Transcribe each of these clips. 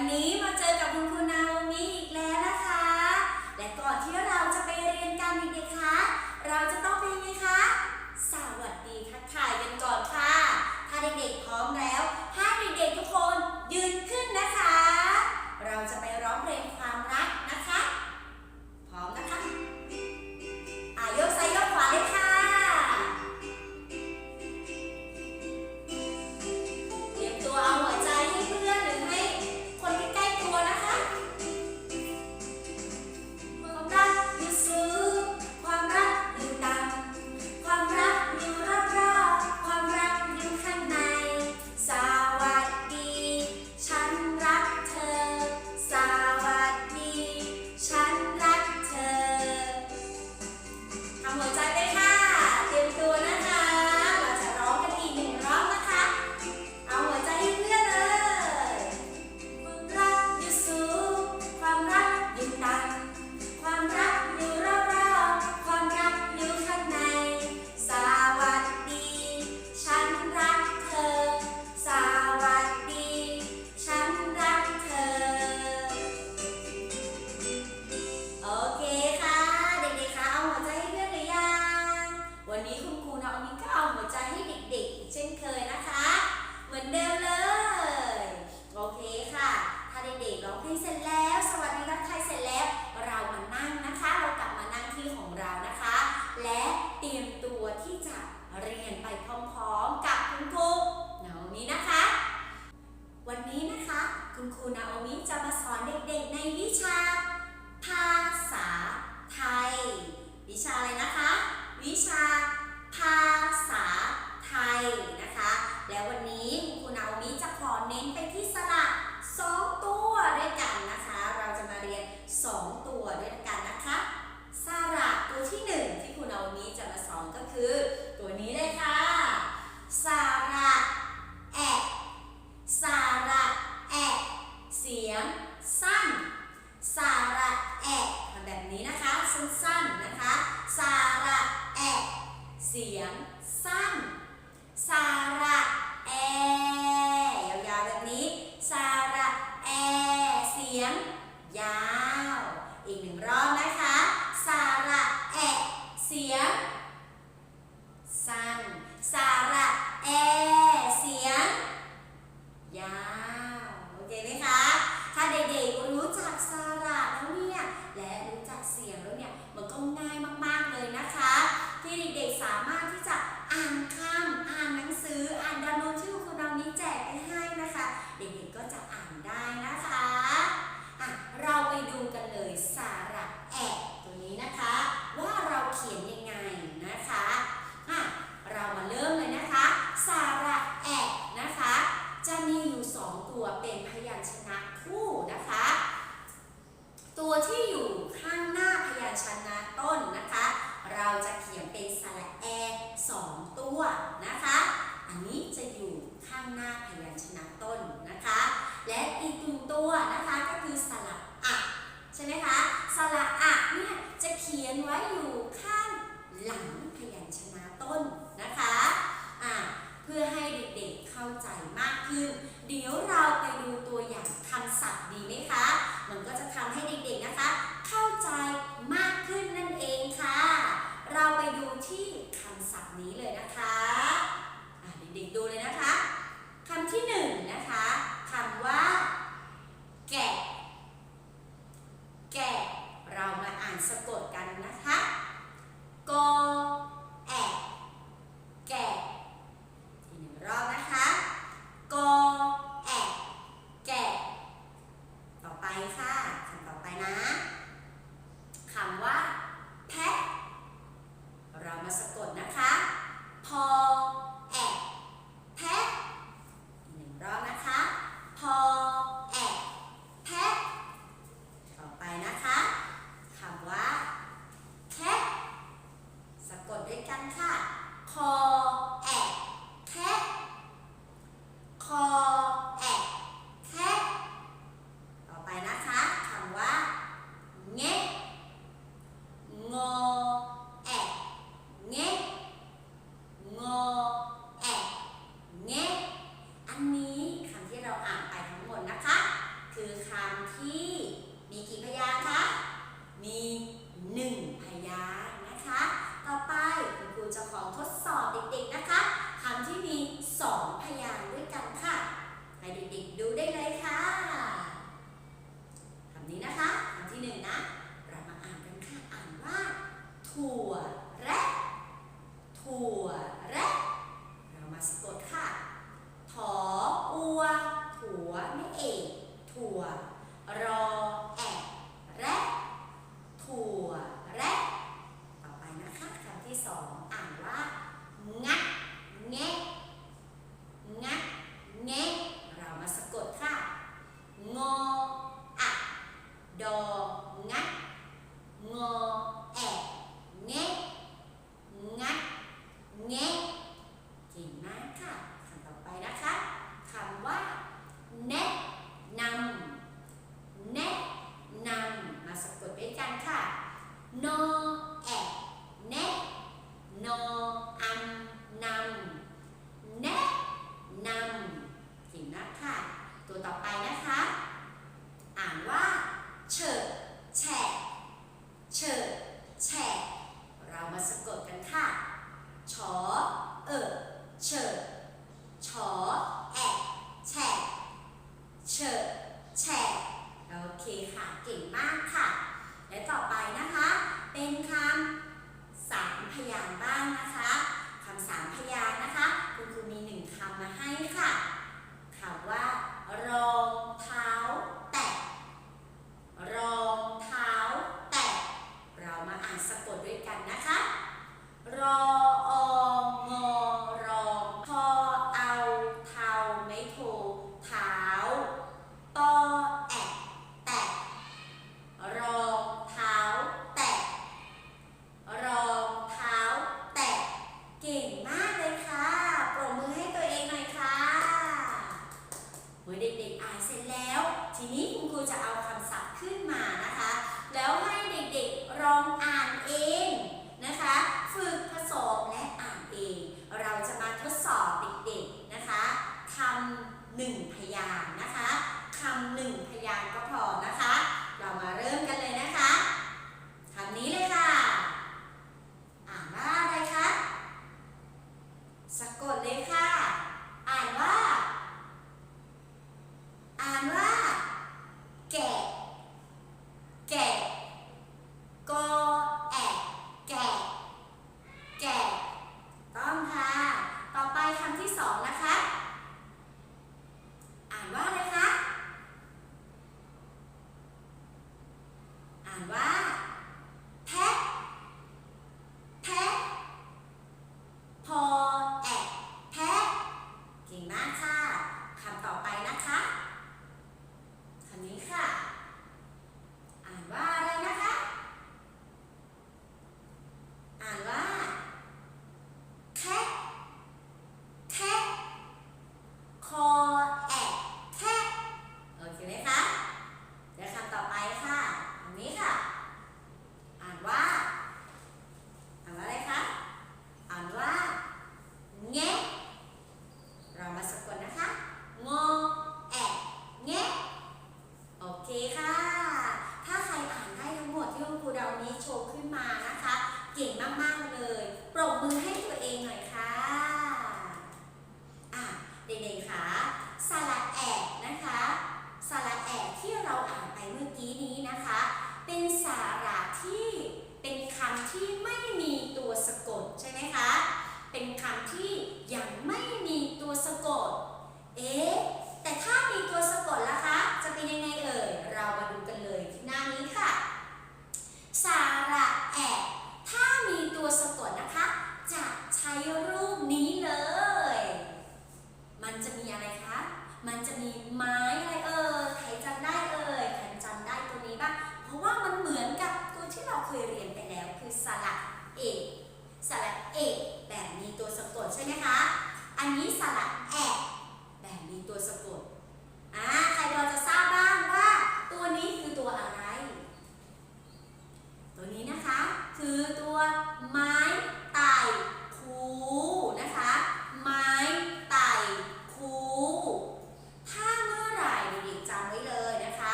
วันนี้มาเจอกับคุณครูนาโอมิอีกแล้วนะคะ และก่อนที่เราจะไปเรียนกันเด็กๆคะ เราจะต้องเป็นไงคะ สวัสดีทักทายกันก่อนค่ะ ถ้าเด็กๆพร้อมแล้ว เตรียมตัวที่จะเรียนไปพร้อมๆกับคุณครูนาโอมินะคะ วันนี้นะคะ คุณครูนาโอมิจะมาสอนเด็กๆในวิชา ภาษาไทย วิชาอะไรนะคะ วิชาภาษาไทยนะคะ แล้ววันนี้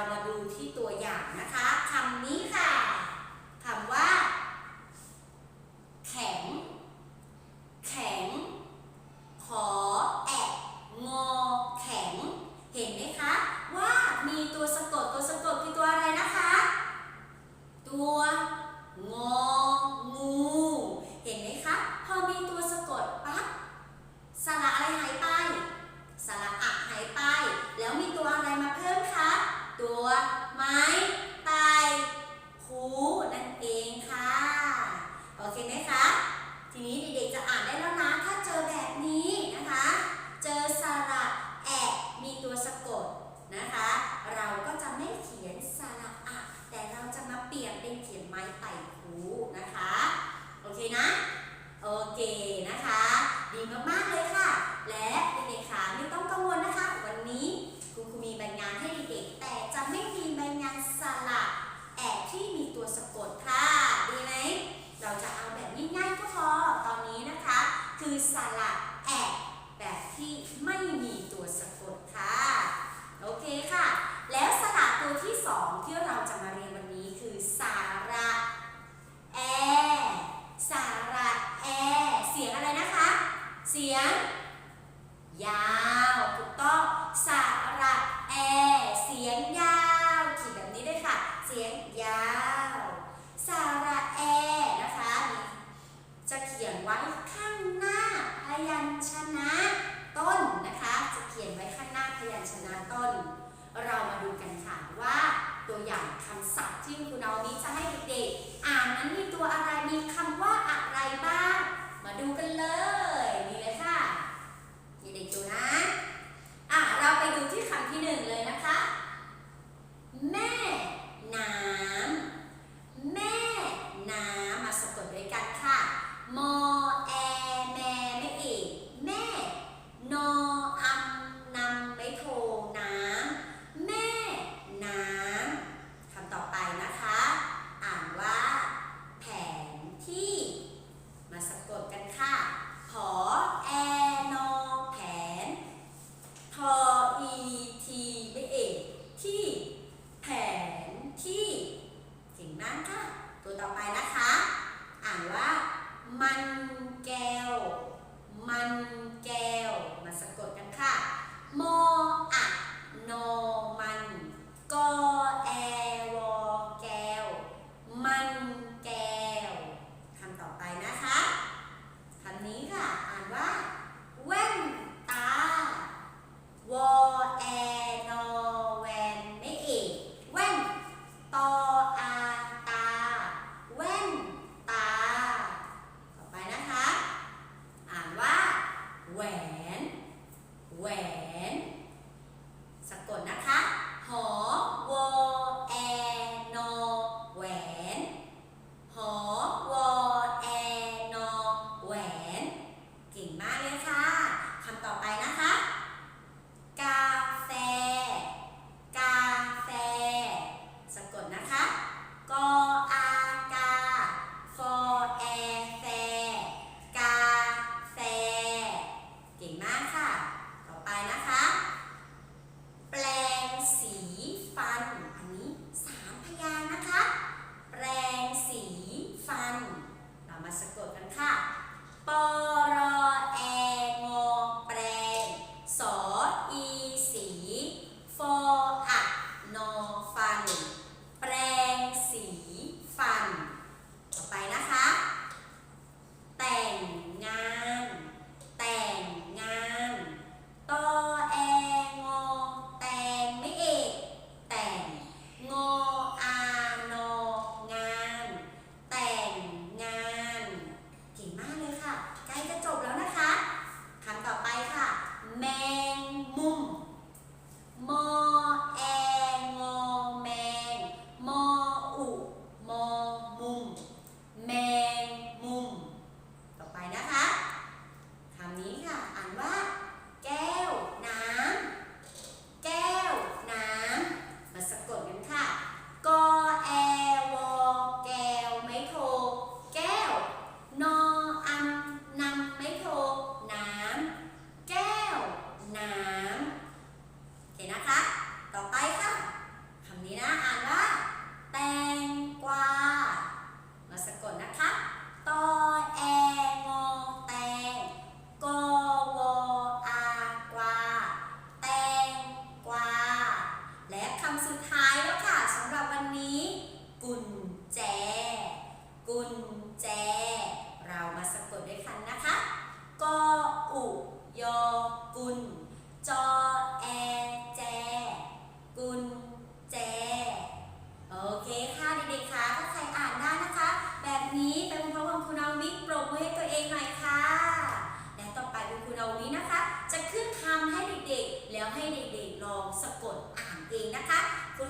เรามาดูที่ตัวอย่างนะ คือสระแอะแบบที่ไม่มีตัวสะกดค่ะ โอเคค่ะ แล้วสระตัวที่สองที่เราจะมาเรียนวันนี้คือสาระแอสาระแอเสียงอะไรนะคะ เสียงยา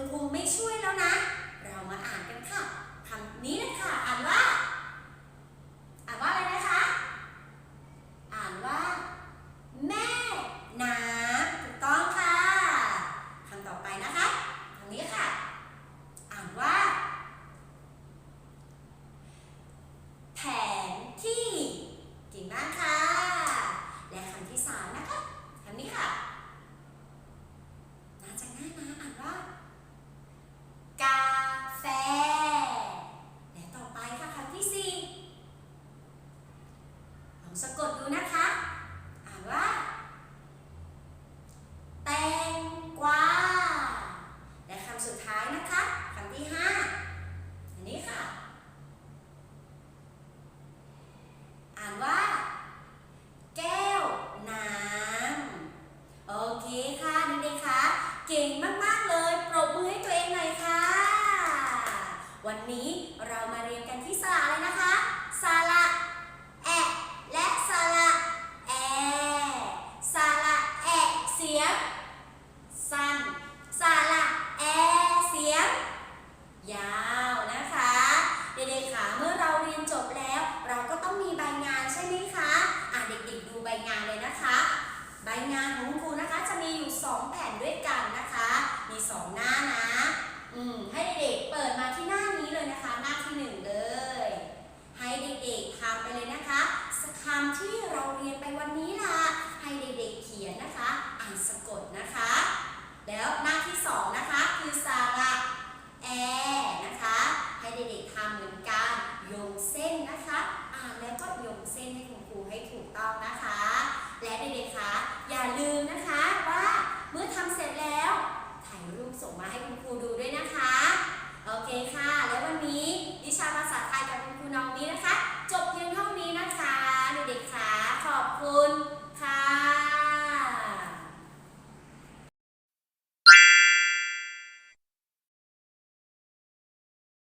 คุณครูไม่ช่วยแล้วนะ